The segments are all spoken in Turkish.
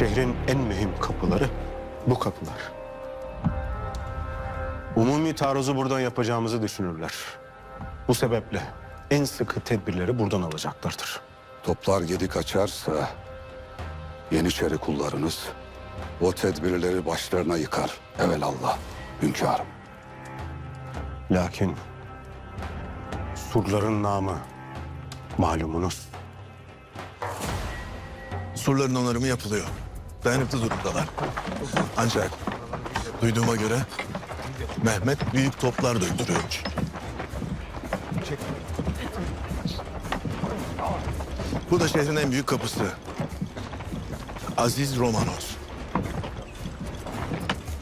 Şehrin en mühim kapıları bu kapılar. Umumi taarruzu buradan yapacağımızı düşünürler. Bu sebeple en sıkı tedbirleri buradan alacaklardır. Toplar gedik açarsa Yeniçeri kullarınız o tedbirleri başlarına yıkar. Evelallah hünkârım. Lakin surların namı malumunuz. Surların onarımı yapılıyor. Dayanıklı durumdalar. Ancak duyduğuma göre Mehmet büyük toplar döndürüyormuş. Bu da şehrin en büyük kapısı. Aziz Romanos.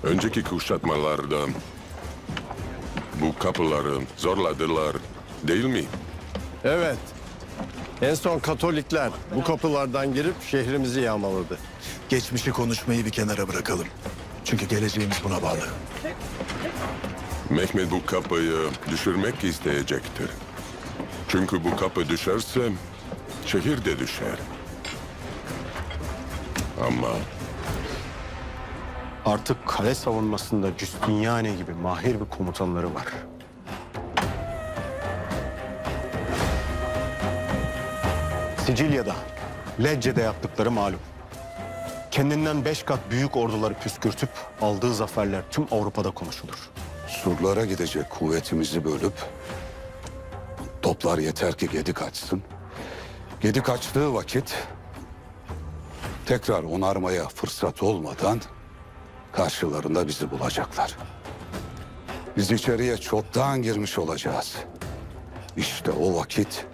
Önceki kuşatmalarda bu kapıları zorladılar değil mi? Evet. En son Katolikler bu kapılardan girip şehrimizi yağmaladı. Geçmişi konuşmayı bir kenara bırakalım. Çünkü geleceğimiz buna bağlı. Mehmet bu kapıyı düşürmek isteyecektir. Çünkü bu kapı düşerse şehir de düşer. Ama Artık kale savunmasında Justiniane gibi mahir bir komutanları var. Sicilya'da, Lecce'de yaptıkları malum. Kendinden beş kat büyük orduları püskürtüp aldığı zaferler tüm Avrupa'da konuşulur. Surlara gidecek kuvvetimizi bölüp toplar yeter ki gedik açsın. Gedik açtığı vakit tekrar onarmaya fırsat olmadan karşılarında bizi bulacaklar. Biz içeriye çoktan girmiş olacağız. İşte o vakit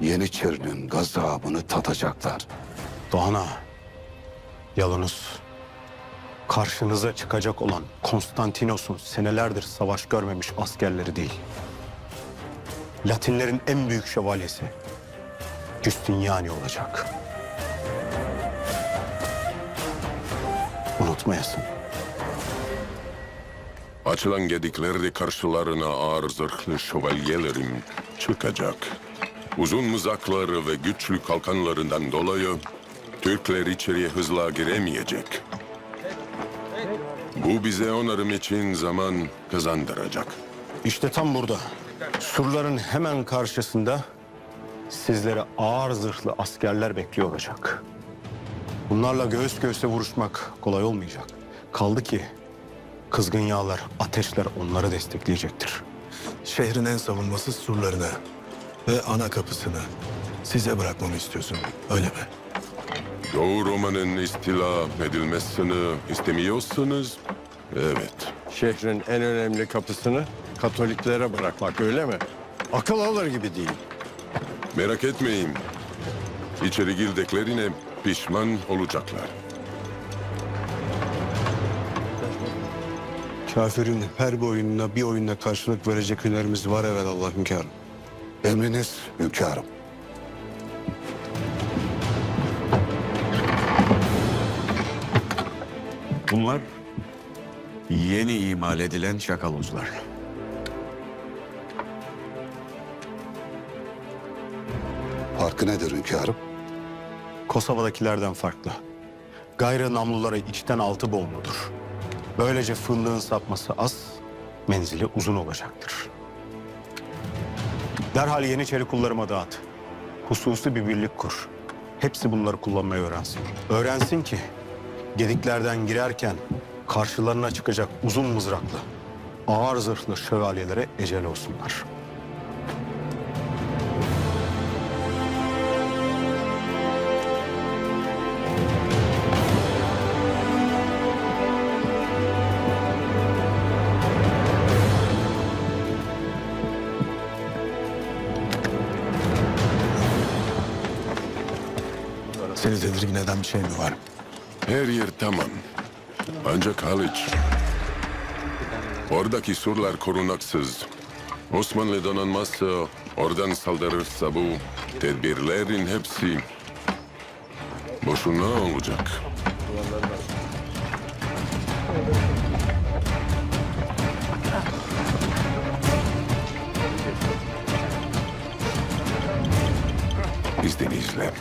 Yeniçerinin gazabını tatacaklar. Doğana, yalınız karşınıza çıkacak olan Konstantinos'un senelerdir savaş görmemiş askerleri değil. Latinlerin en büyük şövalyesi Justiniani olacak. Unutmayasın. açılan gediklerde karşılarına ağır zırhlı şövalyelerim çıkacak. Uzun mızakları ve güçlü kalkanlarından dolayı Türkler içeriye hızla giremeyecek. Bu bize onarım için zaman kazandıracak. İşte tam burada. Surların hemen karşısında sizleri ağır zırhlı askerler bekliyor olacak. Bunlarla göğüs göğüse vuruşmak kolay olmayacak. Kaldı ki kızgın yağlar, ateşler onları destekleyecektir. Şehrin en savunmasız surlarını ve ana kapısını size bırakmamı istiyorsun. Öyle mi? Doğu Roma'nın istila edilmesini istemiyorsunuz. Evet. Şehrin en önemli kapısını Katoliklere bırakmak öyle mi? Akıl alır gibi değil. Merak etmeyin. İçeri girdiklerine pişman olacaklar. Kafirin her bir oyununa bir oyunla karşılık verecek hünerimiz var evelallah hünkârım. Emriniz hünkârım. Bunlar yeni imal edilen şakalozlar. Farkı nedir hünkârım? Kosova'dakilerden farklı. Gayrı namluları içten altı boğumludur. Böylece fındığın sapması az, menzili uzun olacaktır. Derhal Yeniçeri kullarıma dağıt. Hususi bir birlik kur. Hepsi bunları kullanmayı öğrensin. Öğrensin ki gediklerden girerken karşılarına çıkacak uzun mızraklı, ağır zırhlı şövalyelere ecel olsunlar. Seni tedirgin eden bir şey mi var? Her yer tamam. Ancak Haliç. Oradaki surlar korunaksız. Osmanlı donanması oradan saldırırsa bu tedbirlerin hepsi boşuna olacak. İzninizle.